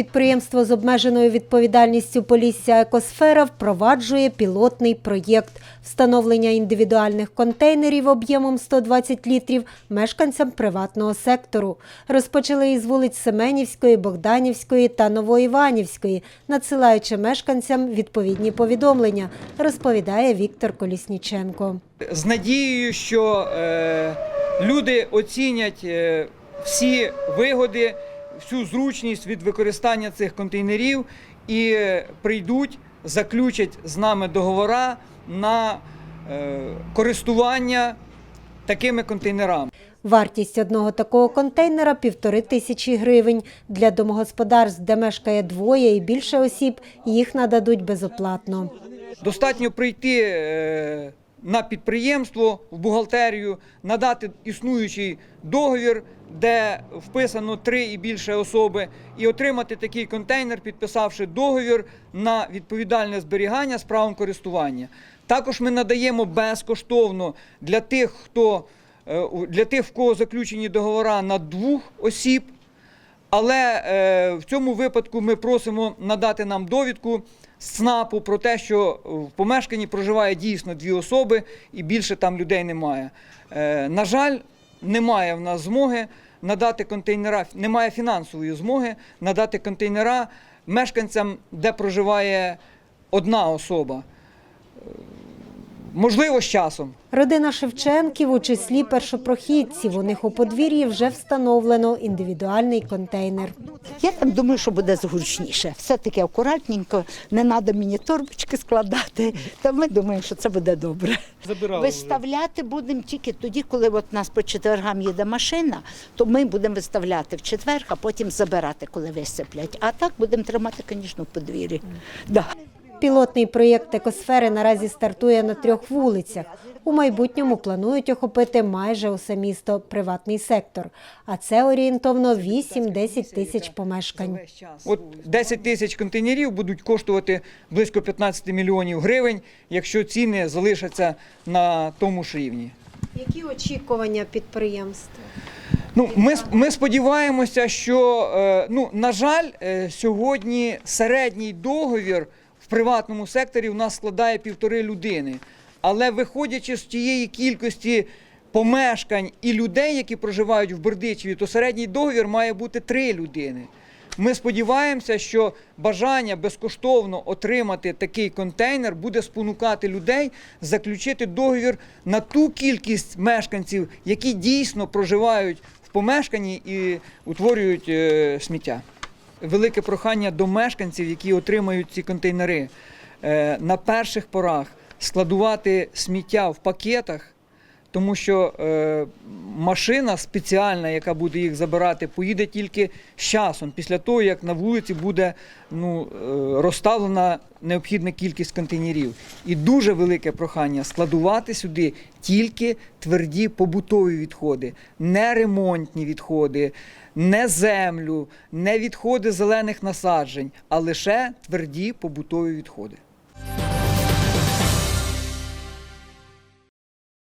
Підприємство з обмеженою відповідальністю Полісся Екосфера впроваджує пілотний проєкт встановлення індивідуальних контейнерів об'ємом 120 літрів мешканцям приватного сектору. Розпочали із вулиць Семенівської, Богданівської та Новоіванівської, надсилаючи мешканцям відповідні повідомлення, розповідає Віктор Колісніченко. з надією, що е, люди оцінять е, всі вигоди, всю зручність від використання цих контейнерів і прийдуть, заключать з нами договора на е, користування такими контейнерами. Вартість одного такого контейнера півтори тисячі гривень. Для домогосподарств, де мешкає двоє і більше осіб, їх нададуть безоплатно. Достатньо прийти е, на підприємство в бухгалтерію, надати існуючий договір, де вписано три і більше особи, і отримати такий контейнер, підписавши договір на відповідальне зберігання з правом користування. Також ми надаємо безкоштовно для тих, хто е, для тих, в кого заключені договори на двох осіб. Але е, в цьому випадку ми просимо надати нам довідку з ЦНАПу про те, що в помешканні проживає дійсно дві особи і більше там людей немає. Е, на жаль, немає в нас змоги надати контейнера, немає фінансової змоги надати контейнера мешканцям, де проживає одна особа. Можливо, з часом. Родина Шевченків у числі першопрохідців. У них у подвір'ї вже встановлено індивідуальний контейнер. Я там думаю, що буде зручніше. Все таки акуратненько, не треба мені торбочки складати. Та ми думаємо, що це буде добре. Виставляти будемо тільки тоді, коли от нас по четвергам їде машина, то ми будемо виставляти в четвер, а потім забирати, коли висиплять. А так будемо тримати, звісно, в подвір'ї. Да. Пілотний проєкт екосфери наразі стартує на трьох вулицях. У майбутньому планують охопити майже усе місто, приватний сектор. А це орієнтовно 8-10 тисяч помешкань. От 10 тисяч контейнерів будуть коштувати близько 15 мільйонів гривень, якщо ціни залишаться на тому ж рівні. Які очікування підприємства? Ну, ми, ми сподіваємося, що е, ну, на жаль, е, сьогодні середній договір приватному секторі у нас складає півтори людини. Але виходячи з тієї кількості помешкань і людей, які проживають в Бердичеві, то середній договір має бути три людини. Ми сподіваємося, що бажання безкоштовно отримати такий контейнер буде спонукати людей заключити договір на ту кількість мешканців, які дійсно проживають в помешканні і утворюють е, сміття. Велике прохання до мешканців, які отримають ці контейнери, е, на перших порах складувати сміття в пакетах. Тому що е, машина спеціальна, яка буде їх забирати, поїде тільки з часом, після того, як на вулиці буде ну, е, розставлена необхідна кількість контейнерів. І дуже велике прохання складувати сюди тільки тверді побутові відходи, не ремонтні відходи, не землю, не відходи зелених насаджень, а лише тверді побутові відходи.